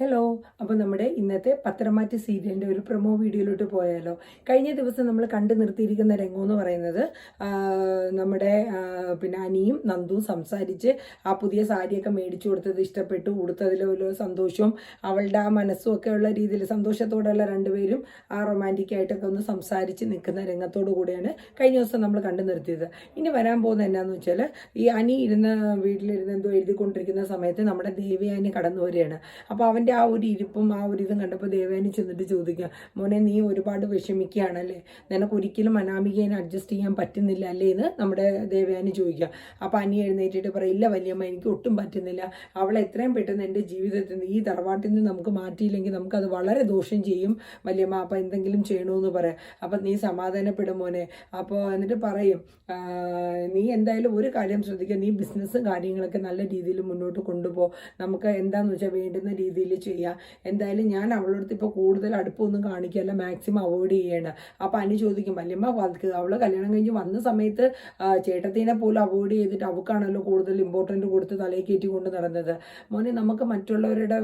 Hello അപ്പോൾ നമ്മുടെ ഇന്നത്തെ പത്രമാറ്റ് സീരിയലിന്റെ ഒരു പ്രൊമോ വീഡിയോയിലോട്ട് പോയാലോ. കഴിഞ്ഞ ദിവസം നമ്മൾ കണ്ടു നിർത്തിയിരിക്കുന്ന രംഗം എന്ന് പറയുന്നത് നമ്മുടെ പിന്നെ അനിയും നന്ദുവും സംസാരിച്ച് ആ പുതിയ സാരിയൊക്കെ മേടിച്ചു കൊടുത്തത് ഇഷ്ടപ്പെട്ടു ഉടുത്തതിൽ ഒരു സന്തോഷവും അവളുടെ ആ മനസ്സും ഒക്കെ ഉള്ള രീതിയിൽ സന്തോഷത്തോടെയുള്ള രണ്ടുപേരും ആ റൊമാന്റിക് ആയിട്ടൊക്കെ ഒന്ന് സംസാരിച്ച് നിൽക്കുന്ന രംഗത്തോടു കൂടിയാണ് കഴിഞ്ഞ ദിവസം നമ്മൾ കണ്ടു നിർത്തിയത്. ഇനി വരാൻ പോകുന്ന എന്നാന്ന് വെച്ചാൽ ഈ അനി ഇരുന്ന് വീട്ടിലിരുന്ന് എന്തോ എഴുതിക്കൊണ്ടിരിക്കുന്ന സമയത്ത് നമ്മുടെ ദേവിയാനി കടന്നു വരികയാണ്. അപ്പോൾ അവന്റെ ആ ഒരു ഇരിപ്പും ആ ഒരു ഇതും കണ്ടപ്പോൾ ദേവയാനി ചെന്നിട്ട് ചോദിക്കുക മോനെ നീ ഒരുപാട് വിഷമിക്കുകയാണല്ലേ? നിനക്ക് ഒരിക്കലും അനാമികേനെ അഡ്ജസ്റ്റ് ചെയ്യാൻ പറ്റുന്നില്ല അല്ലേ? എന്ന് നമ്മുടെ ദേവയാനി ചോദിക്കുക അപ്പോൾ അനി എഴുന്നേറ്റിട്ട് പറയും ഇല്ല വലിയമ്മ എനിക്ക് ഒട്ടും പറ്റുന്നില്ല. അവളെ എത്രയും പെട്ടെന്ന് എന്റെ ജീവിതത്തിൽ നിന്ന് ഈ തറവാട്ടിൽ നിന്ന് നമുക്ക് മാറ്റിയില്ലെങ്കിൽ നമുക്കത് വളരെ ദോഷം ചെയ്യും വലിയമ്മ. അപ്പോൾ എന്തെങ്കിലും ചെയ്യണമെന്ന് പറയാം അപ്പം നീ സമാധാനപ്പെടും മോനെ. അപ്പോൾ എന്നിട്ട് പറയും നീ എന്തായാലും ഒരു കാര്യം ശ്രദ്ധിക്കുക നീ ബിസിനസ്സും കാര്യങ്ങളൊക്കെ നല്ല രീതിയിൽ മുന്നോട്ട് കൊണ്ടുപോ. നമുക്ക് എന്താണെന്ന് വെച്ചാൽ വേണ്ടുന്ന രീതിയിൽ ചെയ്യാം. എന്തായാലും ഞാൻ അവളടുത്ത് ഇപ്പോൾ കൂടുതൽ അടുപ്പമൊന്നും കാണിക്കുകയല്ല മാക്സിമം അവോയ്ഡ് ചെയ്യണം അപ്പോൾ അനു ചോദിക്കും വല്യമ്മ വൽക്ക് അവൾ കല്യാണം കഴിഞ്ഞ് വന്ന സമയത്ത് ചേട്ടത്തിനെ പോലും അവോയ്ഡ് ചെയ്തിട്ട് അവൾക്കാണല്ലോ കൂടുതൽ ഇമ്പോർട്ടന്റ് കൊടുത്ത് തലയിൽ കയറ്റി കൊണ്ട് നടന്നത്? മോനെ നമുക്ക് മറ്റുള്ളവരുടെ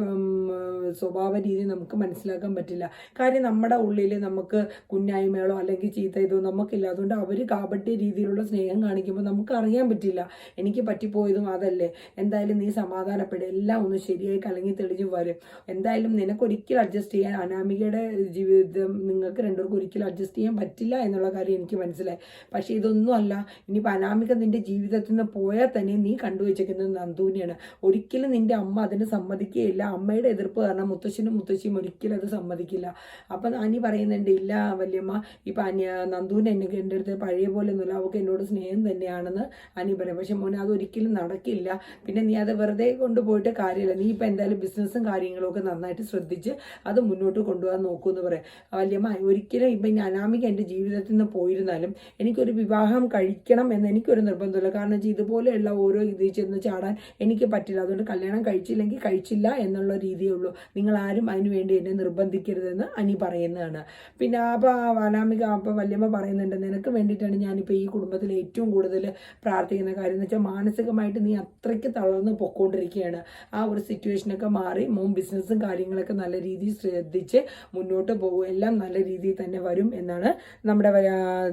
സ്വഭാവ രീതി നമുക്ക് മനസ്സിലാക്കാൻ പറ്റില്ല. കാര്യം നമ്മുടെ ഉള്ളിൽ നമുക്ക് കുഞ്ഞായ്മകളോ അല്ലെങ്കിൽ ചീത്ത ഇതോ നമുക്കില്ല. അതുകൊണ്ട് അവർ കാപട്യ രീതിയിലുള്ള സ്നേഹം കാണിക്കുമ്പോൾ നമുക്ക് അറിയാൻ പറ്റില്ല. എനിക്ക് പറ്റിപ്പോയതും അതല്ലേ. എന്തായാലും നീ സമാധാനപ്പെടും. എല്ലാം ഒന്ന് ശരിയായി കലങ്ങി തെളിഞ്ഞു വരും. എന്തായാലും നിനക്ക് ഒരിക്കലും അഡ്ജസ്റ്റ് ചെയ്യാൻ അനാമികയുടെ ജീവിതം നിങ്ങൾക്ക് രണ്ടുപേർക്കും ഒരിക്കലും അഡ്ജസ്റ്റ് ചെയ്യാൻ പറ്റില്ല എന്നുള്ള കാര്യം എനിക്ക് മനസ്സിലായി. പക്ഷേ ഇതൊന്നും അല്ല. ഇനിയിപ്പോൾ അനാമിക നിന്റെ ജീവിതത്തിൽ നിന്ന് പോയാൽ തന്നെ നീ കണ്ടുവച്ചിരിക്കുന്നത് നന്ദൂനെയാണ് ഒരിക്കലും നിന്റെ അമ്മ അതിന് സമ്മതിക്കുകയില്ല. അമ്മയുടെ എതിർപ്പ് കാരണം മുത്തശ്ശനും മുത്തശ്ശിയും ഒരിക്കലും അത് സമ്മതിക്കില്ല. അപ്പം അനി പറയുന്നുണ്ട് ഇല്ല വല്യമ്മ ഇപ്പം അനി നന്ദൂന് എന്നെ എന്റെ അടുത്ത് പഴയ പോലെ ഒന്നുമില്ല. അവൾക്ക് എന്നോട് സ്നേഹം തന്നെയാണെന്ന് അനി പറയും. പക്ഷെ മോനെ അതൊരിക്കലും നടക്കില്ല. പിന്നെ നീ അത് വെറുതെ കൊണ്ടുപോയിട്ട് കാര്യമില്ല. നീ ഇപ്പം എന്തായാലും ബിസിനസ്സും കാര്യങ്ങളും ഒക്കെ നന്നായിട്ട് ശ്രദ്ധിച്ച് അത് മുന്നോട്ട് കൊണ്ടുപോകാൻ നോക്കൂ എന്ന് പറയാം. വല്യമ്മ ഒരിക്കലും ഇപ്പം അനാമിക എന്റെ ജീവിതത്തിൽ നിന്ന് പോയിരുന്നാലും എനിക്കൊരു വിവാഹം കഴിക്കണം എന്ന് എനിക്കൊരു നിർബന്ധമില്ല. കാരണം വെച്ചാൽ ഇതുപോലെയുള്ള ഓരോ ഇതിൽ ചെന്ന് ചാടാൻ എനിക്ക് പറ്റില്ല. അതുകൊണ്ട് കല്യാണം കഴിച്ചില്ലെങ്കിൽ കഴിച്ചില്ല എന്നുള്ള രീതിയേ ഉള്ളൂ. നിങ്ങൾ ആരും അതിന് വേണ്ടി എന്നെ നിർബന്ധിക്കരുതെന്ന് അനി പറയുന്നതാണ്. പിന്നെ അപ്പം അനാമിക അപ്പം വല്യമ്മ പറയുന്നുണ്ട് നിനക്ക് വേണ്ടിയിട്ടാണ് ഞാനിപ്പോൾ ഈ കുടുംബത്തിൽ ഏറ്റവും കൂടുതൽ പ്രാർത്ഥിക്കുന്ന കാര്യം എന്ന് വെച്ചാൽ മാനസികമായിട്ട് നീ അത്രയ്ക്ക് തളർന്ന് പൊക്കോണ്ടിരിക്കുകയാണ്. ആ ഒരു സിറ്റുവേഷനൊക്കെ മാറി മോൻ ബിസിനസ്സും കാര്യങ്ങളൊക്കെ നല്ല രീതിയിൽ ശ്രദ്ധിച്ച് മുന്നോട്ട് പോകും. എല്ലാം നല്ല രീതിയിൽ തന്നെ വരും എന്നാണ് നമ്മുടെ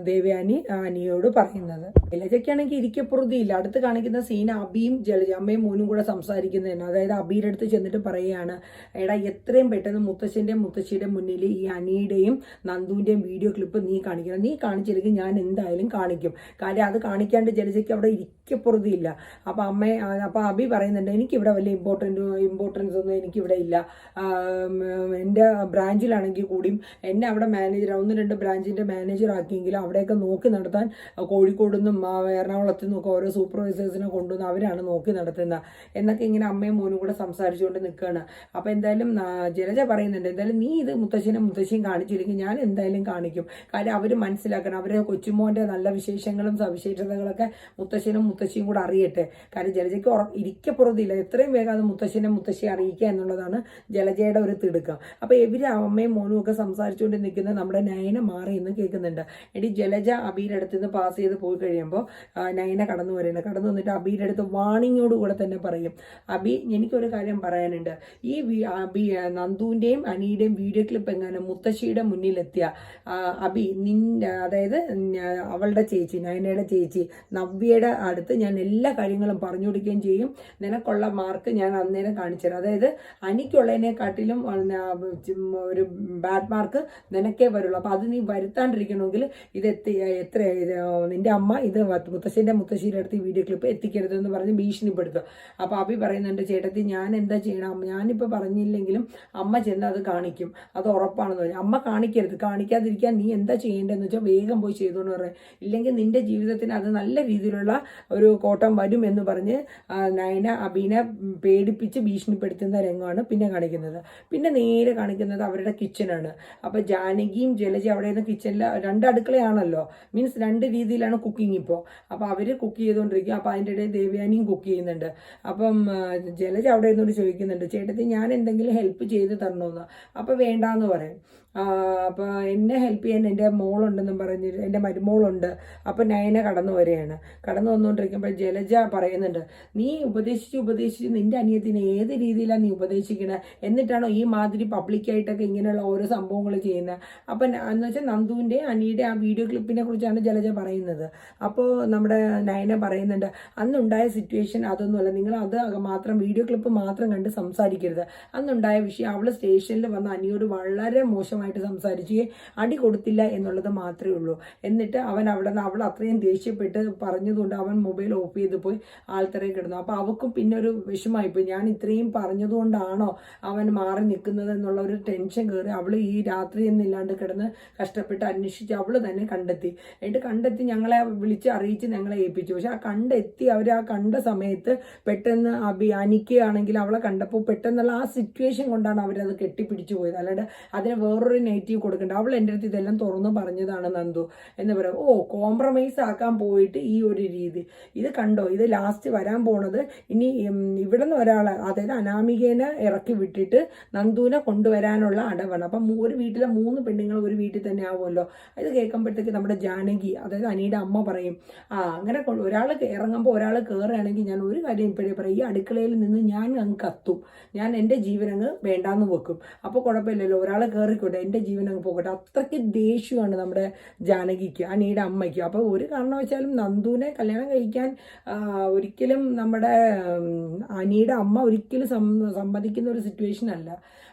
ദേവയാനി അനിയോട് പറയുന്നത്. ജലജയ്ക്കാണെങ്കിൽ ഇരിക്കപ്പുറതിയില്ല അടുത്ത് കാണിക്കുന്ന സീൻ അബിയും ജലജ അമ്മയും മോനും കൂടെ സംസാരിക്കുന്നതാണ്. അതായത് അബിയുടെ അടുത്ത് ചെന്നിട്ട് പറയുകയാണ് എടാ എത്രയും പെട്ടെന്ന് മുത്തശ്ശന്റെയും മുത്തശ്ശിയുടെ മുന്നിൽ ഈ അനിയുടെയും നന്ദുവിന്റെയും വീഡിയോ ക്ലിപ്പ് നീ കാണിക്കണം. നീ കാണിച്ചില്ലെങ്കിൽ ഞാൻ എന്തായാലും കാണിക്കും. കാര്യം അത് കാണിക്കാണ്ട് ജലജയ്ക്ക് അവിടെ ഇരിക്കപ്പുറതിയില്ല അപ്പോൾ അമ്മയെ അപ്പോൾ അബി പറയുന്നുണ്ട് എനിക്കിവിടെ വലിയ ഇമ്പോർട്ടന്റ് ഇമ്പോർട്ടൻസ് ഒന്നും എനിക്കിവിടെ ഇല്ല. എന്റെ ബ്രാഞ്ചിലാണെങ്കിൽ കൂടിയും എന്നെ അവിടെ മാനേജർ ഒന്ന് രണ്ട് ബ്രാഞ്ചിന്റെ മാനേജർ ആക്കിയെങ്കിലും അവിടെയൊക്കെ നോക്കി നടത്താൻ കോഴിക്കോട് നിന്നും എറണാകുളത്തു നിന്നൊക്കെ ഓരോ സൂപ്പർവൈസേഴ്സിനെ കൊണ്ടുവന്ന് അവരാണ് നോക്കി നടത്തുന്നത് എന്നൊക്കെ ഇങ്ങനെ അമ്മയും മോനും കൂടെ സംസാരിച്ചുകൊണ്ട് നിൽക്കുകയാണ്. അപ്പോൾ എന്തായാലും ജലജ പറയുന്നുണ്ട് എന്തായാലും നീ ഇത് മുത്തശ്ശനും മുത്തശ്ശിയും കാണിച്ചില്ലെങ്കിൽ ഞാൻ എന്തായാലും കാണിക്കും. കാര്യം അവർ മനസ്സിലാക്കണം അവരെ കൊച്ചുമോന്റെ നല്ല വിശേഷങ്ങളും സവിശേഷതകളൊക്കെ മുത്തശ്ശനും മുത്തശ്ശിയും കൂടെ അറിയട്ടെ. കാര്യം ജലജയ്ക്ക് ഇരിക്കപ്പുറത്തില്ല എത്രയും വേഗം അത് മുത്തശ്ശനെ മുത്തശ്ശിയെ അറിയിക്കുക എന്നുള്ളതാണ് ജലജയുടെ ഒരു തിടുക്കം. അപ്പോൾ എവിടെ അമ്മയും മോനും ഒക്കെ സംസാരിച്ചുകൊണ്ട് നിൽക്കുന്ന നമ്മുടെ നയന മാറി എന്ന് കേൾക്കുന്നുണ്ട്. എടി ജലജ അബീന്റെ അടുത്ത് നിന്ന് പാസ് ചെയ്ത് പോയി കഴിയുമ്പോൾ നയന കടന്നു വരുന്നുണ്ട് കടന്നു വന്നിട്ട് അബീന്റെ അടുത്ത് വാണിങ്ങോട് കൂടെ തന്നെ പറയും. അബി എനിക്കൊരു കാര്യം പറയാനുണ്ട്. ഈ അബി നന്ദുവിന്റെയും അനിയുടെയും വീഡിയോ ക്ലിപ്പ് എങ്ങാനും മുത്തശ്ശിയുടെ മുന്നിലെത്തിയ? അബി നിന്റെ അതായത് അവളുടെ ചേച്ചി നയനയുടെ ചേച്ചി നവ്യയുടെ അടുത്ത് ഞാൻ എല്ലാ കാര്യങ്ങളും പറഞ്ഞു കൊടുക്കുകയും ചെയ്യും. നിനക്കുള്ള മാർക്ക് ഞാൻ അന്നേരം കാണിച്ചു തരാം അതായത് അനിക്കുള്ളതിനെക്കാട്ടിലും ഒരു ബാഡ് മാർക്ക് നിനക്കേ വരുള്ളൂ. അപ്പോൾ അത് നീ വരുത്താണ്ടിരിക്കണമെങ്കിൽ ഇത് എത്തി എത്ര നിന്റെ അമ്മ ഇത് മുത്തശ്ശന്റെ മുത്തശ്ശിയുടെ അടുത്ത് ഈ വീഡിയോ ക്ലിപ്പ് എത്തിക്കരുതെന്ന് പറഞ്ഞ് ഭീഷണിപ്പെടുത്തും അപ്പോൾ അഭി പറയുന്നുണ്ട് ചേട്ടത്തി ഞാൻ എന്താ ചെയ്യണം? ഞാനിപ്പോൾ പറഞ്ഞില്ലെങ്കിലും അമ്മ ചെന്ന് അത് കാണിക്കും. അത് ഉറപ്പാണെന്ന് പറഞ്ഞു. അമ്മ കാണിക്കരുത്. കാണിക്കാതിരിക്കാൻ നീ എന്താ ചെയ്യേണ്ടതെന്ന് വെച്ചാൽ വേഗം പോയി ചെയ്തോന്ന് പറയാം ഇല്ലെങ്കിൽ നിന്റെ ജീവിതത്തിന് അത് നല്ല രീതിയിലുള്ള ഒരു കോട്ടം വരും എന്ന് പറഞ്ഞ് നയന അബീനെ പേടിപ്പിച്ച് ഭീഷണിപ്പെടുത്തുന്ന രംഗമാണ് പിന്നെ കാണിക്കുന്നത്. പിന്നെ നേരെ കാണിക്കുന്നത് അവരുടെ കിച്ചനാണ് അപ്പോൾ ജാനകിയും ജലജ അവിടെ നിന്ന് കിച്ചണിൽ രണ്ട് അടുക്കളയാണല്ലോ. മീൻസ് രണ്ട് രീതിയിലാണ് കുക്കിംഗ് ഇപ്പോൾ അപ്പോൾ അവർ കുക്ക് ചെയ്തുകൊണ്ടിരിക്കും അപ്പോൾ അതിന്റെ ഇടയിൽ ദേവ്യാനിയും കുക്ക് ചെയ്യുന്നുണ്ട്. അപ്പം ജലജ അവിടെ ഇരുന്നോട് ചോദിക്കുന്നുണ്ട് ചേട്ടത്തി ഞാൻ എന്തെങ്കിലും ഹെൽപ്പ് ചെയ്ത് തരണമെന്ന് അപ്പോൾ വേണ്ടാന്ന് പറയും. അപ്പോൾ എന്നെ ഹെൽപ്പ് ചെയ്യാൻ എന്റെ മോളുണ്ടെന്നും പറഞ്ഞ് എന്റെ മരുമോളുണ്ട്. അപ്പോൾ നയന കടന്നു വരികയാണ്. കടന്നു വന്നുകൊണ്ടിരിക്കുമ്പോൾ ജലജ പറയുന്നുണ്ട് നീ ഉപദേശിച്ച് ഉപദേശിച്ച് നിന്റെ അനിയത്തിന് ഏത് രീതിയിലാണ് നീ ഉപദേശിക്കണത് എന്നിട്ടാണോ ഈ മാതിരി പബ്ലിക്കായിട്ടൊക്കെ ഇങ്ങനെയുള്ള ഓരോ സംഭവങ്ങൾ ചെയ്യുന്നത് അപ്പം എന്ന് വെച്ചാൽ നന്ദുവിന്റെ അനിയുടെ ആ വീഡിയോ ക്ലിപ്പിനെ കുറിച്ചാണ് ജലജ പറയുന്നത്. അപ്പോൾ നമ്മുടെ നയന പറയുന്നുണ്ട് അന്നുണ്ടായ സിറ്റുവേഷൻ അതൊന്നുമല്ല. നിങ്ങൾ അത് മാത്രം വീഡിയോ ക്ലിപ്പ് മാത്രം കണ്ട് സംസാരിക്കരുത്. അന്നുണ്ടായ വിഷയം അവൾ സ്റ്റേഷനിൽ വന്ന അനിയോട് വളരെ മോശമായിട്ട് സംസാരിച്ച് അടി കൊടുത്തില്ല എന്നുള്ളത് മാത്രമേ ഉള്ളൂ. എന്നിട്ട് അവൻ അവിടെ നിന്ന് അവൾ അത്രയും ദേഷ്യപ്പെട്ട് പറഞ്ഞതുകൊണ്ട് അവൻ മൊബൈൽ ഓഫ് ചെയ്ത് പോയി ആൾത്തറയിൽ കിടന്നു. അപ്പോൾ അവൾക്കും പിന്നെ ഒരു വിഷമായിപ്പോയി ഞാൻ ഇത്രയും പറഞ്ഞതുകൊണ്ടാണോ അവൻ മാറി നിൽക്കുന്നത് എന്നുള്ള ഒരു ടെൻഷൻ കയറി അവൾ ഈ രാത്രി എന്നില്ലാണ്ട് കിടന്ന് കഷ്ടപ്പെട്ട് അന്വേഷിച്ച് അവൾ തന്നെ കണ്ടെത്തി. എന്നിട്ട് കണ്ടെത്തി ഞങ്ങളെ വിളിച്ച് അറിയിച്ച് ഞങ്ങളെ ഏൽപ്പിച്ചു. പക്ഷെ ആ കണ്ടെത്തി അവർ ആ കണ്ട സമയത്ത് പെട്ടെന്ന് അഭി അനിക്കുകയാണെങ്കിൽ അവളെ കണ്ടപ്പോൾ പെട്ടെന്നുള്ള ആ സിറ്റുവേഷൻ കൊണ്ടാണ് അവരത് കെട്ടിപ്പിടിച്ചു പോയത്. അല്ലാണ്ട് അതിന് വേറൊരു നെഗറ്റീവ് കൊടുക്കണ്ട. അവൾ എന്റെ അടുത്ത് ഇതെല്ലാം തുറന്ന് പറഞ്ഞതാണ് നന്ദു. എന്ന് പറയാം ഓ കോംപ്രമൈസ് ആക്കാൻ പോയിട്ട് ഈ ഒരു രീതി. ഇത് കണ്ടോ? ഇത് ലാസ്റ്റ് വരാൻ പോണത് ഇനി ഇവിടെ നിന്ന് ഒരാൾ അതായത് അനാമികേനെ ഇറക്കി വിട്ടിട്ട് നന്ദുവിനെ കൊണ്ടുവരാനുള്ള അടവാണ്. അപ്പം ഒരു വീട്ടിലെ മൂന്ന് പെണ്ണുങ്ങൾ ഒരു വീട്ടിൽ തന്നെ ആവുമല്ലോ. ഇത് കേൾക്കുമ്പോഴത്തേക്ക് നമ്മുടെ ജാനകി അതായത് അനിയുടെ അമ്മ പറയും ആ അങ്ങനെ ഒരാൾ ഇറങ്ങുമ്പോൾ ഒരാൾ കയറുകയാണെങ്കിൽ ഞാൻ ഒരു കാര്യം ഇപ്പോഴേ പറയും ഈ അടുക്കളയിൽ നിന്ന് ഞാൻ അങ്ങ് കത്തും. ഞാൻ എന്റെ ജീവനങ്ങ് വേണ്ടാന്ന് വെക്കും. അപ്പോൾ കുഴപ്പമില്ലല്ലോ ഒരാൾ കയറിക്കോട്ടെ എന്റെ ജീവൻ അങ്ങ് പോകട്ടെ. അത്രയ്ക്ക് ദേഷ്യമാണ് നമ്മുടെ ജാനകിക്ക് അനിയുടെ അമ്മയ്ക്ക്. അപ്പോൾ ഒരു കാരണവശാലും നന്ദുവിനെ കല്യാണം കഴിക്കാൻ ഒരിക്കലും നമ്മുടെ അനിയുടെ അമ്മ ഒരിക്കലും സമ്മതിക്കുന്ന ഒരു സിറ്റുവേഷൻ അല്ല.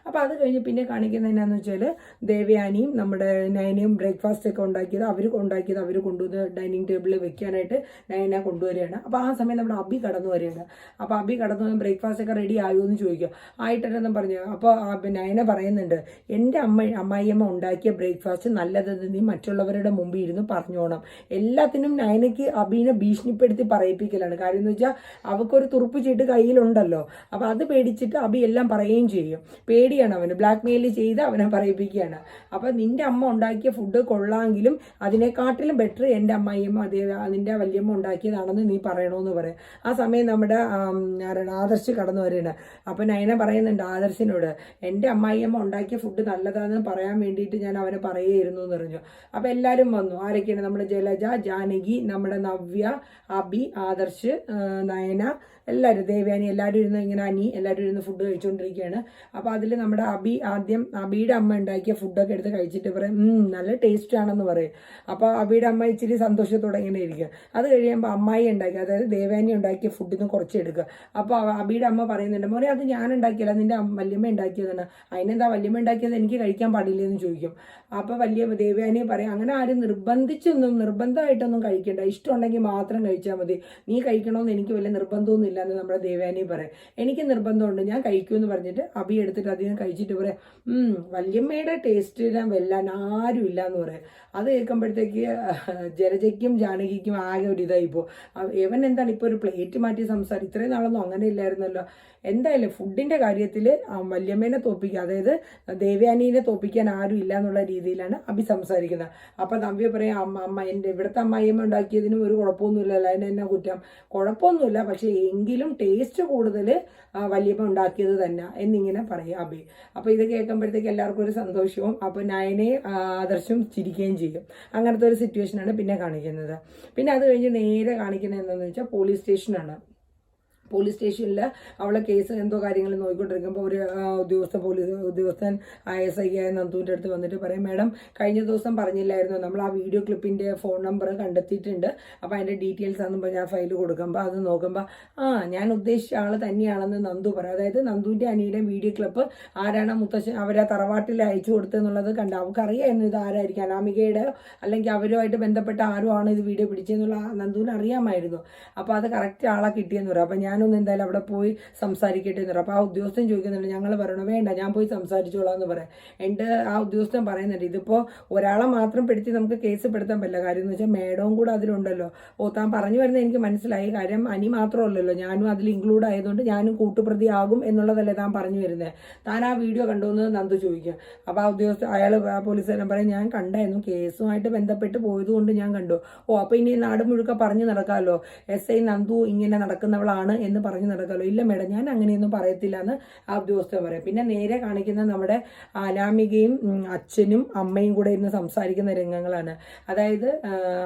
അപ്പോൾ അത് കഴിഞ്ഞ് പിന്നെ കാണിക്കുന്നത് എന്നാന്ന് വെച്ചാൽ ദേവയാനിയും നമ്മുടെ നയനയും ബ്രേക്ക്ഫാസ്റ്റ് ഒക്കെ ഉണ്ടാക്കിയത് അവർ ഉണ്ടാക്കിയത് അവർ കൊണ്ടുവന്ന് ഡൈനിങ് ടേബിളിൽ വെക്കാനായിട്ട് നയന കൊണ്ടുവരികയാണ്. അപ്പോൾ ആ സമയം നമ്മുടെ അബി കടന്നു വരികയാണ്. അപ്പോൾ അബി കടന്നു വന്ന് ബ്രേക്ക്ഫാസ്റ്റ് ഒക്കെ റെഡി ആയോ എന്ന് ചോദിക്കുക. ആയിട്ടെന്നും പറഞ്ഞു അപ്പോൾ നയന പറയുന്നുണ്ട് എന്റെ അമ്മ അമ്മായിയമ്മ ഉണ്ടാക്കിയ ബ്രേക്ക്ഫാസ്റ്റ് നല്ലതെന്ന് നീ മറ്റുള്ളവരുടെ മുമ്പിൽ ഇരുന്ന് പറഞ്ഞോണം. എല്ലാത്തിനും നയനയ്ക്ക് അബീനെ ഭീഷണിപ്പെടുത്തി പറയിപ്പിക്കലാണ്. കാര്യം എന്ന് വെച്ചാൽ അവൾക്കൊരു തുറുപ്പ് ചീട്ട് കയ്യിലുണ്ടല്ലോ. അപ്പോൾ അത് പേടിച്ചിട്ട് അബി എല്ലാം പറയുകയും ചെയ്യും. പേടിയാണ് അവന്. ബ്ലാക്ക് മെയിൽ ചെയ്ത് അവനെ പറയിപ്പിക്കുകയാണ്. അപ്പം നിന്റെ അമ്മ ഉണ്ടാക്കിയ ഫുഡ് കൊള്ളാമെങ്കിലും അതിനെക്കാട്ടിലും ബെറ്റർ എന്റെ അമ്മായിയമ്മ അതേ നിന്റെ വല്യമ്മ ഉണ്ടാക്കിയതാണെന്ന് നീ പറയണമെന്ന് പറയും ആ സമയം നമ്മുടെ ആരാണ് ആദർശ് കടന്നു വരികയാണ്. അപ്പം നയന പറയുന്നുണ്ട് ആദർശിനോട് എന്റെ അമ്മായിയമ്മ ഉണ്ടാക്കിയ ഫുഡ് നല്ലതാണെന്ന് പറയാൻ വേണ്ടിയിട്ട് ഞാൻ അവനെ പറയുകയായിരുന്നു എന്ന് പറഞ്ഞു. അപ്പോൾ എല്ലാവരും വന്നു. ആരൊക്കെയാണ് നമ്മുടെ ജലജ ജാനകി നമ്മുടെ നവ്യ അബി ആദർശ് നയന എല്ലാവരും ദേവയാനി എല്ലാവരും ഇരുന്ന് ഇങ്ങനെ അനി എല്ലാവരും ഇരുന്ന് ഫുഡ് കഴിച്ചുകൊണ്ടിരിക്കുകയാണ് അപ്പോൾ അതിൽ നമ്മുടെ അബി ആദ്യം അബിയുടെ അമ്മ ഉണ്ടാക്കിയ ഫുഡൊക്കെ എടുത്ത് കഴിച്ചിട്ട് പറയും നല്ല ടേസ്റ്റ് ആണെന്ന് പറയും. അപ്പോൾ അബിയുടെ അമ്മ ഇച്ചിരി സന്തോഷത്തോടെ ഇങ്ങനെ ഇരിക്കുക അത് കഴിയുമ്പോൾ അമ്മായി ഉണ്ടാക്കി അതായത് ദേവാനി ഉണ്ടാക്കിയ ഫുഡിൽ നിന്ന് കുറച്ച് എടുക്കുക. അപ്പോൾ അബിയുടെ അമ്മ പറയുന്നുണ്ട് മോനെ അത് ഞാൻ ഉണ്ടാക്കിയല്ല അമ്മ- വല്യമ്മ ഉണ്ടാക്കിയതാണ്. അതിനെന്താ വല്യമ്മ ഉണ്ടാക്കിയത്? എനിക്ക് കഴിക്കാൻ പാടില്ല എന്ന് ചോദിക്കും. അപ്പോൾ വലിയ ദേവയാനി പറയും അങ്ങനെ ആരും നിർബന്ധിച്ചൊന്നും നിർബന്ധമായിട്ടൊന്നും കഴിക്കേണ്ട. ഇഷ്ടമുണ്ടെങ്കിൽ മാത്രം കഴിച്ചാൽ മതി. നീ കഴിക്കണമെന്ന് എനിക്ക് വലിയ നിർബന്ധമൊന്നും ഇല്ല എന്ന് നമ്മുടെ ദേവാനി പറയാം. എനിക്ക് നിർബന്ധമുണ്ട് ഞാൻ കഴിക്കുമെന്ന് പറഞ്ഞിട്ട് അബി എടുത്തിട്ട് അധികം കഴിച്ചിട്ട് പറയാം "ഉം, വല്യമ്മയുടെ ഞാൻ വെല്ലാൻ ആരും ഇല്ല എന്ന് പറയാം. അത് കേൾക്കുമ്പോഴത്തേക്ക് ജലജയ്ക്കും ജാനകിക്കും ആകെ ഒരു ഇതായിപ്പോ ഇവൻ എന്താണ് ഇപ്പോൾ ഒരു പ്ലേറ്റ് മാറ്റി സംസാരം ഇത്രയും നാളൊന്നും അങ്ങനെ ഇല്ലായിരുന്നല്ലോ. എന്തായാലും ഫുഡിന്റെ കാര്യത്തിൽ വല്യമ്മേനെ തോപ്പിക്കുക അതായത് ദേവയാനീനെ തോപ്പിക്കാൻ ആരും ഇല്ല എന്നുള്ള രീതിയിലാണ് അഭി സംസാരിക്കുന്നത്. അപ്പൊ നവ്യ പറയാം അമ്മ അമ്മ എന്റെ ഇവിടുത്തെ അമ്മായിയമ്മ ഉണ്ടാക്കിയതിനും ഒരു കുഴപ്പമൊന്നുമില്ലല്ലോ അതിന് എന്നെ കുറ്റം? കുഴപ്പമൊന്നുമില്ല പക്ഷെ എങ്കിലും ടേസ്റ്റ് കൂടുതൽ വല്യമ്മ ഉണ്ടാക്കിയത് തന്നെ എന്നിങ്ങനെ പറയും അഭി. അപ്പോൾ ഇത് കേൾക്കുമ്പോഴത്തേക്ക് എല്ലാവർക്കും ഒരു സന്തോഷവും. അപ്പോൾ നയനെ ആദർശം ചിരിക്കുകയും ചെയ്യും. അങ്ങനത്തെ ഒരു സിറ്റുവേഷനാണ് പിന്നെ കാണിക്കുന്നത്. പിന്നെ അത് കഴിഞ്ഞ് നേരെ കാണിക്കുന്നത് എന്താണെന്ന് വെച്ചാൽ പോലീസ് സ്റ്റേഷനാണ് പോലീസ് സ്റ്റേഷനിൽ അവളെ കേസ് എന്തോ കാര്യങ്ങൾ നോക്കിക്കൊണ്ടിരിക്കുമ്പോൾ ഒരു ഉദ്യോഗസ്ഥൻ ഉദ്യോഗസ്ഥ പോലീസ് ഉദ്യോഗസ്ഥൻ ഐ എസ് ഐ ആയ നന്ദുവിന്റെ അടുത്ത് വന്നിട്ട് പറയും മാഡം കഴിഞ്ഞ ദിവസം പറഞ്ഞില്ലായിരുന്നു. നമ്മൾ ആ വീഡിയോ ക്ലിപ്പിന്റെ ഫോൺ നമ്പർ കണ്ടെത്തിയിട്ടുണ്ട്. അപ്പോൾ അതിന്റെ ഡീറ്റെയിൽസ് ആണെന്ന് ഞാൻ ഫയൽ കൊടുക്കുമ്പോൾ അത് നോക്കുമ്പോൾ ആ ഞാൻ ഉദ്ദേശിച്ച ആൾ തന്നെയാണെന്ന് നന്ദു പറയും. അതായത് നന്ദുവിന്റെ അനിയുടെ വീഡിയോ ക്ലിപ്പ് ആരാണ് മുത്തശ്ശൻ അവരെ തറവാട്ടിൽ അയച്ചു കൊടുത്തെന്നുള്ളത് കണ്ട് അവൾക്കറിയായിരുന്നു ഇത് ആരായിരിക്കും. അനാമികയുടെ അല്ലെങ്കിൽ അവരുമായിട്ട് ബന്ധപ്പെട്ട ആരുമാണ് ഇത് വീഡിയോ പിടിച്ചതെന്നുള്ള നന്ദുവിന് അറിയാമായിരുന്നു. അപ്പോൾ അത് കറക്റ്റ് ആളെ കിട്ടിയെന്ന് പറയും. അപ്പോൾ ഞാനൊന്ന് എന്തായാലും അവിടെ പോയി സംസാരിക്കട്ടെ എന്ന് പറയും. അപ്പോൾ ആ ഉദ്യോഗസ്ഥൻ ചോദിക്കുന്നുണ്ട് ഞങ്ങൾ പറയണം? വേണ്ട ഞാൻ പോയി സംസാരിച്ചോളാം എന്ന് പറയാം. എന്റെ ആ ഉദ്യോഗസ്ഥൻ പറയുന്നുണ്ട് ഇതിപ്പോൾ ഒരാളെ മാത്രം പെടുത്തി നമുക്ക് കേസ് പെടുത്താൻ പറ്റില്ല. കാര്യം എന്ന് വെച്ചാൽ മേഡവും കൂടെ അതിലുണ്ടല്ലോ. ഓ താൻ പറഞ്ഞു വരുന്നത് എനിക്ക് മനസ്സിലായി. കാര്യം അനി മാത്രമല്ലല്ലോ. ഞാനും അതിൽ ഇൻക്ലൂഡ് ആയതുകൊണ്ട് ഞാനും കൂട്ടുപ്രതിയാകും എന്നുള്ളതല്ലേ താൻ പറഞ്ഞു വരുന്നത് താൻ ആ വീഡിയോ കണ്ടുവെന്ന് നന്ദു ചോദിക്കുക. അപ്പോൾ ആ ഉദ്യോഗസ്ഥ അയാൾ ആ പോലീസുകാരൻ പറയും ഞാൻ കണ്ടായിരുന്നു. കേസുമായിട്ട് ബന്ധപ്പെട്ട് പോയതുകൊണ്ട് ഞാൻ കണ്ടു. ഓ അപ്പോൾ ഇനി നാട് മുഴുക്ക പറഞ്ഞു നടക്കാമല്ലോ. എസ് ഐ നന്ദു ഇങ്ങനെ നടക്കുന്നവളാണ് എന്ന് പറഞ്ഞു നടക്കാമല്ലോ ഇല്ല മേഡം ഞാൻ അങ്ങനെയൊന്നും പറയത്തില്ല എന്ന് ആ ഉദ്യോഗസ്ഥൻ പറയും. പിന്നെ നേരെ കാണിക്കുന്ന നമ്മുടെ അനാമികയും അച്ഛനും അമ്മയും കൂടെ ഇരുന്ന് സംസാരിക്കുന്ന രംഗങ്ങളാണ്. അതായത്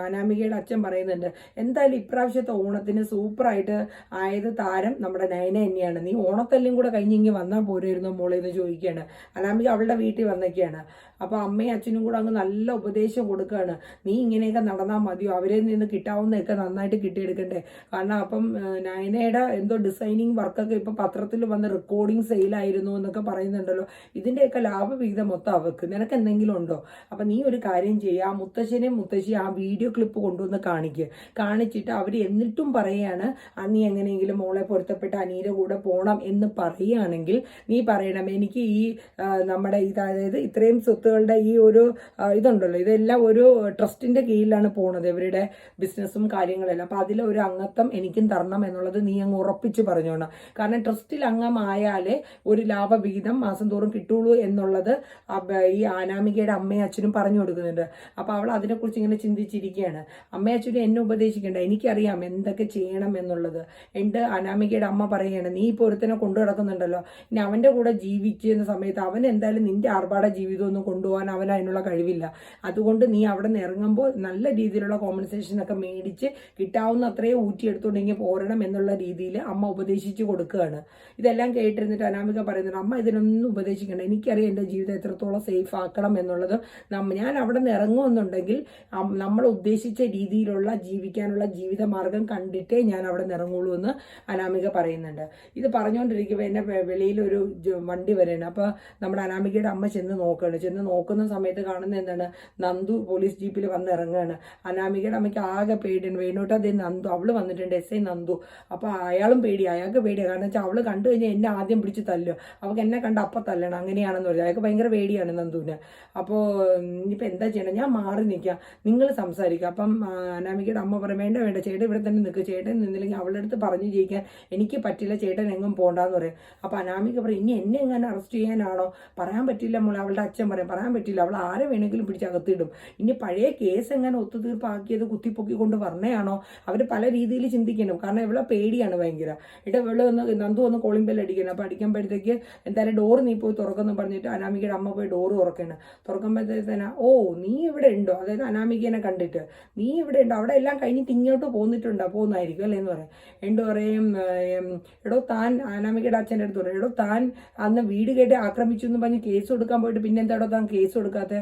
അനാമികയുടെ അച്ഛൻ പറയുന്നുണ്ട് എന്തായാലും ഇപ്രാവശ്യത്തെ ഓണത്തിന് സൂപ്പറായിട്ട് ആയത് താരം നമ്മുടെ നയന തന്നെയാണ്. നീ ഓണത്തെല്ലാം കൂടെ കഴിഞ്ഞെങ്കിൽ വന്നാൽ പോരായിരുന്നു മോളെ? എന്ന് ചോദിക്കുകയാണ്. അനാമിക അവളുടെ വീട്ടിൽ വന്നൊക്കെയാണ് അപ്പോൾ അമ്മയും അച്ഛനും കൂടെ അങ്ങ് നല്ല ഉപദേശം കൊടുക്കുകയാണ്. നീ ഇങ്ങനെയൊക്കെ നടന്നാൽ മതിയോ? അവരെ നിന്ന് കിട്ടാവുന്നതൊക്കെ നന്നായിട്ട് കിട്ടിയെടുക്കണ്ടേ? കാരണം അപ്പം നയനയുടെ എന്തോ ഡിസൈനിങ് വർക്കൊക്കെ ഇപ്പോൾ പത്രത്തിൽ വന്ന് റെക്കോർഡിങ് സെയിലായിരുന്നു എന്നൊക്കെ പറയുന്നുണ്ടല്ലോ. ഇതിന്റെയൊക്കെ ലാഭവിഹിതം മൊത്തം അവക്ക്. നിനക്ക് എന്തെങ്കിലും ഉണ്ടോ? അപ്പം നീ ഒരു കാര്യം ചെയ്യുക ആ മുത്തശ്ശനെയും മുത്തശ്ശി ആ വീഡിയോ ക്ലിപ്പ് കൊണ്ടുവന്ന് കാണിക്കുക കാണിച്ചിട്ട് അവർ എന്നിട്ടും പറയുകയാണ് "ആ, നീ എങ്ങനെയെങ്കിലും മോളെ പൊരുത്തപ്പെട്ട അനീര കൂടെ പോകണം എന്ന് പറയുകയാണെങ്കിൽ നീ പറയണം എനിക്ക് ഈ നമ്മുടെ ഇത് അതായത് ഇത്രയും സ്വത്തുകളുടെ ഈ ഒരു ഇതുണ്ടല്ലോ. ഇതെല്ലാം ഒരു ട്രസ്റ്റിന്റെ കീഴിലാണ് പോണത്. ഇവരുടെ ബിസിനസ്സും കാര്യങ്ങളെല്ലാം. അപ്പൊ അതിലൊരു അംഗത്വം എനിക്കും തരണം എന്നുള്ളത് നീ അങ്ങ് ഉറപ്പിച്ച് പറഞ്ഞോണം കാരണം ട്രസ്റ്റിൽ അംഗമായാലേ ഒരു ലാഭവിഹിതം മാസം തോറും കിട്ടുള്ളൂ എന്നുള്ളത് ഈ അനാമികയുടെ അമ്മയും അച്ഛനും പറഞ്ഞു കൊടുക്കുന്നുണ്ട്. അപ്പൊ അവൾ അതിനെക്കുറിച്ച് ഇങ്ങനെ ചിന്തിച്ചിരിക്കുകയാണ്. അമ്മയും അച്ഛനും എന്നെ ഉപദേശിക്കേണ്ട. എനിക്കറിയാം എന്തൊക്കെ ചെയ്യണം എന്നുള്ളത്. എന്റെ അനാമികയുടെ അമ്മ പറയുകയാണ് നീ ഇപ്പോൾ ഒരുത്തനെ കൊണ്ടു നടക്കുന്നുണ്ടല്ലോ. ഇനി അവന്റെ കൂടെ ജീവിക്കുന്ന സമയത്ത് അവൻ എന്തായാലും നിന്റെ ആർഭാട ജീവിതമൊന്നും കൊണ്ടുപോകാൻ അവൻ അതിനുള്ള കഴിവില്ല. അതുകൊണ്ട് നീ അവിടെ നിന്ന് ഇറങ്ങുമ്പോൾ നല്ല രീതിയിലുള്ള കോമ്പൻസേഷൻ ഒക്കെ മേടിച്ച് കിട്ടാവുന്ന അത്രയും ഊറ്റിയെടുത്തുകൊണ്ടെങ്കിൽ പോരണം എന്നുള്ള രീതിയിൽ അമ്മ ഉപദേശിച്ചു കൊടുക്കുകയാണ്. ഇതെല്ലാം കേട്ടിരുന്നിട്ട് അനാമിക പറയുന്നുണ്ട് അമ്മ ഇതിനൊന്നും ഉപദേശിക്കണ്ട. എനിക്കറിയാം എന്റെ ജീവിതം എത്രത്തോളം സേഫ് ആക്കണം എന്നുള്ളത്. ഞാൻ അവിടെ നിന്ന് ഇറങ്ങുമെന്നുണ്ടെങ്കിൽ നമ്മൾ ഉദ്ദേശിച്ച രീതിയിലുള്ള ജീവിക്കാനുള്ള ജീവിത മാർഗം കണ്ടിട്ടേ ഞാൻ അവിടെ നിന്ന് ഇറങ്ങുള്ളൂ എന്ന് അനാമിക പറയുന്നുണ്ട്. ഇത് പറഞ്ഞുകൊണ്ടിരിക്കുമ്പോൾ എന്നെ വെളിയിൽ ഒരു വണ്ടി വരെയാണ്. അപ്പോൾ നമ്മുടെ അനാമികയുടെ അമ്മ ചെന്ന് നോക്കുകയാണ്. ചെന്ന് നോക്കുന്ന സമയത്ത് കാണുന്ന എന്താണ് നന്ദു പോലീസ് ജീപ്പിൽ വന്ന് ഇറങ്ങുകയാണ്. അനാമികയുടെ അമ്മയ്ക്ക് ആകെ പേടിയാണ്. വേണോട്ട് അതേ നന്ദു അവൾ വന്നിട്ടുണ്ട് എസ് ഐ നന്ദു. അപ്പോൾ അയാളും പേടി അയാൾക്ക് പേടിയാണ് കാരണം വെച്ചാൽ അവൾ കണ്ടു കഴിഞ്ഞാൽ എന്നെ ആദ്യം പിടിച്ച് തല്ലോ അവൾക്ക് എന്നെ കണ്ട അപ്പം തല്ലണം. അങ്ങനെയാണെന്ന് പറഞ്ഞു അയാൾക്ക് ഭയങ്കര പേടിയാണ് നന്ദുവിന്. അപ്പോൾ ഇനിയിപ്പോൾ എന്താ ചെയ്യണം ഞാൻ മാറി നിൽക്കാം നിങ്ങൾ സംസാരിക്കുക അപ്പം അനാമികയുടെ അമ്മ പറയും വേണ്ട വേണ്ട. ചേട്ടൻ ഇവിടെ തന്നെ നിൽക്കുക ചേട്ടൻ നിന്നില്ലെങ്കിൽ അവളുടെ അടുത്ത് പറഞ്ഞു ജയിക്കാൻ എനിക്ക് പറ്റില്ല. ചേട്ടൻ എങ്ങും പോകണ്ടെന്ന് പറയും. അപ്പം അനാമിക പറയും ഇനി എന്നെ എങ്ങനെ അറസ്റ്റ് ചെയ്യാനാണോ? പറയാൻ പറ്റില്ല മോളെ. അവളുടെ അച്ഛൻ പറയും പറയാൻ പറ്റില്ല. അവൾ ആരെ വേണമെങ്കിലും പിടിച്ച് അകത്തിടും. ഇനി പഴയ കേസ് എങ്ങനെ ഒത്തുതീർപ്പാക്കിയത് കുത്തിപ്പൊക്കി കൊണ്ട് പറഞ്ഞയാണോ അവർ പല രീതിയിൽ ചിന്തിക്കണം. കാരണം ഇവിടെ പേടിയാണ്. ഭയങ്കര. ഇവിടെ വെള്ളം ഒന്ന് നന്ദു ഒന്ന് കോളിംഗ് ബെൽ അടിക്കണം അപ്പോൾ അടിക്കുമ്പോഴത്തേക്ക് എന്തായാലും ഡോറ് നീ പോയി തുറക്കുന്നു പറഞ്ഞിട്ട് അനാമികയുടെ അമ്മ പോയി ഡോറ് തുറക്കണം. തുറക്കുമ്പോഴത്തേക്ക് ഓ നീ ഇവിടെ ഉണ്ടോ? അതായത് അനാമികേനെ കണ്ടിട്ട്. നീ ഇവിടെ ഉണ്ടോ? അവിടെ എല്ലാം കഴിഞ്ഞിട്ട് ഇങ്ങോട്ട് പോന്നിട്ടുണ്ടോ? പോകുന്നതായിരിക്കും അല്ലേ എന്ന് പറയും. എന്ത് പറയും? എടോ താൻ അനാമികയുടെ അച്ഛന്റെ അടുത്ത് പറയും. എടോ താൻ അന്ന് വീട് കേട്ട് ആക്രമിച്ചു എന്ന് പറഞ്ഞ് കേസ് കൊടുക്കാൻ പോയിട്ട് പിന്നെ എന്താടോ താൻ കേസ് കൊടുക്കാത്ത?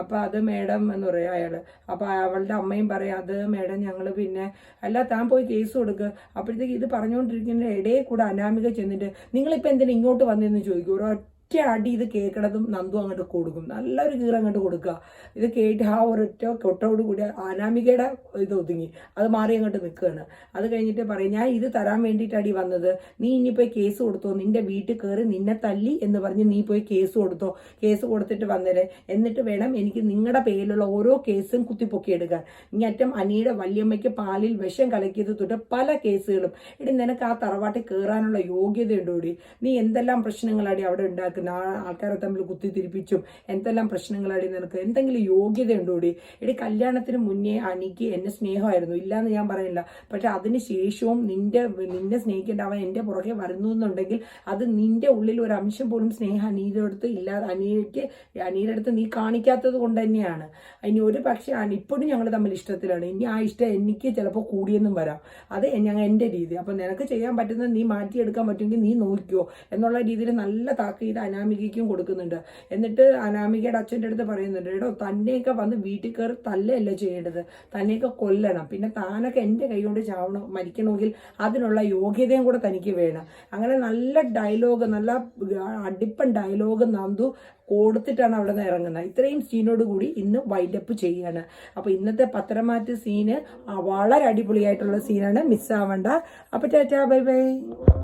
അപ്പൊ അത് മേഡം എന്ന് പറയും അയാൾ അപ്പൊ അവളുടെ അമ്മയും പറയും അത് മേഡം ഞങ്ങൾ പിന്നെ അല്ല താൻ പോയി കേസ് കൊടുക്കുക അപ്പോഴത്തേക്ക് ഇത് പറഞ്ഞുകൊണ്ടിരിക്കുന്ന ഇടയിൽ കൂടെ അനാമിക ചെന്നിട്ട് നിങ്ങളിപ്പോ എന്തിനാ ഇങ്ങോട്ട് വന്നതെന്ന് ചോദിക്കും? ഒരു ഒറ്റ അടി ഇത് കേൾക്കണതും നന്ദു അങ്ങോട്ട് കൊടുക്കും. നല്ലൊരു കീറ അങ്ങോട്ട് കൊടുക്കുക ഇത് കേട്ട് ആ ഒരൊറ്റ കൊട്ടോട് കൂടി അനാമികയുടെ ഇത് ഒതുങ്ങി. അത് മാറി അങ്ങോട്ട് നിൽക്കുകയാണ് അത് കഴിഞ്ഞിട്ട് പറയും ഞാൻ ഇത് തരാൻ വേണ്ടിയിട്ടാടി വന്നത്. നീ ഇനി പോയി കേസ് കൊടുത്തോ? നിന്റെ വീട്ടിൽ കയറി നിന്നെ തല്ലി എന്ന് പറഞ്ഞ് നീ പോയി കേസ് കൊടുത്തോ? കേസ് കൊടുത്തിട്ട് വന്നേരെ. എന്നിട്ട് വേണം എനിക്ക് നിങ്ങളുടെ പേരിലുള്ള ഓരോ കേസും കുത്തിപ്പൊക്കിയെടുക്കാൻ. ഇങ്ങറ്റം അനിയുടെ വല്യമ്മയ്ക്ക് പാലിൽ വിഷം കലക്കിയത് തൊട്ട് പല കേസുകളും. ഇടി നിനക്ക് ആ തറവാട്ടിൽ കയറാനുള്ള യോഗ്യതയുണ്ടോടി? നീ എന്തെല്ലാം പ്രശ്നങ്ങളാടി അവിടെ ഉണ്ടാക്കുന്ന ആ ആൾക്കാരെ തമ്മിൽ കുത്തിത്തിരിപ്പിച്ചും എന്തെല്ലാം പ്രശ്നങ്ങളാടി നിനക്ക്? എന്തെങ്കിലും യോഗ്യതയുണ്ടോടി? ഇടി കല്യാണത്തിന് മുന്നേ അനിക്ക് എന്നെ സ്നേഹമായിരുന്നു. ഇല്ലാന്ന് ഞാൻ പറയുന്നില്ല പക്ഷെ അതിന് ശേഷവും നിന്റെ നിന്നെ സ്നേഹിക്കേണ്ട അവൻ എന്റെ പുറകെ വരുന്നു എന്നുണ്ടെങ്കിൽ അത് നിന്റെ ഉള്ളിൽ ഒരു അംശം പോലും സ്നേഹം അനിയുടെ അടുത്ത് ഇല്ലാതെ അനിയയ്ക്ക് അനിയുടെ അടുത്ത് നീ കാണിക്കാത്തത് കൊണ്ട് തന്നെയാണ്. ഇനി ഒരു പക്ഷേ ഇപ്പോഴും ഞങ്ങൾ തമ്മിൽ ഇഷ്ടത്തിലാണ്. ഇനി ആ ഇഷ്ടം എനിക്ക് ചിലപ്പോൾ കൂടിയെന്നും വരാം. അത് ഞങ്ങൾ എന്റെ രീതി. അപ്പം നിനക്ക് ചെയ്യാൻ പറ്റുന്നത് നീ മാറ്റിയെടുക്കാൻ പറ്റുമെങ്കിൽ നീ നോക്കിയോ എന്നുള്ള രീതിയിൽ നല്ല താക്കീത് അനാമികയ്ക്കും കൊടുക്കുന്നുണ്ട്. എന്നിട്ട് അനാമികയുടെ അച്ഛന്റെ അടുത്ത് പറയുന്നുണ്ട് എടോ തന്നെയൊക്കെ വന്ന് വീട്ടിൽ കയറി തല്ലയല്ല ചെയ്യേണ്ടത്? തന്നെയൊക്കെ കൊല്ലണം. പിന്നെ താനൊക്കെ എന്റെ കൈ കൊണ്ട് ചാവണം മരിക്കണമെങ്കിൽ അതിനുള്ള യോഗ്യതയും കൂടെ തനിക്ക് വേണം. അങ്ങനെ നല്ല ഡയലോഗ് നല്ല അടിപ്പൻ ഡയലോഗ് നന്ദു കൊടുത്തിട്ടാണ് അവിടെ നിന്ന് ഇറങ്ങുന്നത്. ഇത്രയും സീനോട് കൂടി ഇന്ന് വൈൻഡപ്പ് ചെയ്യാണ്. അപ്പോൾ ഇന്നത്തെ പത്രമാറ്റ് സീന് വളരെ അടിപൊളിയായിട്ടുള്ള സീനാണ് മിസ്സാവണ്ട അപ്പോൾ ടാറ്റാ ബൈ ബൈ.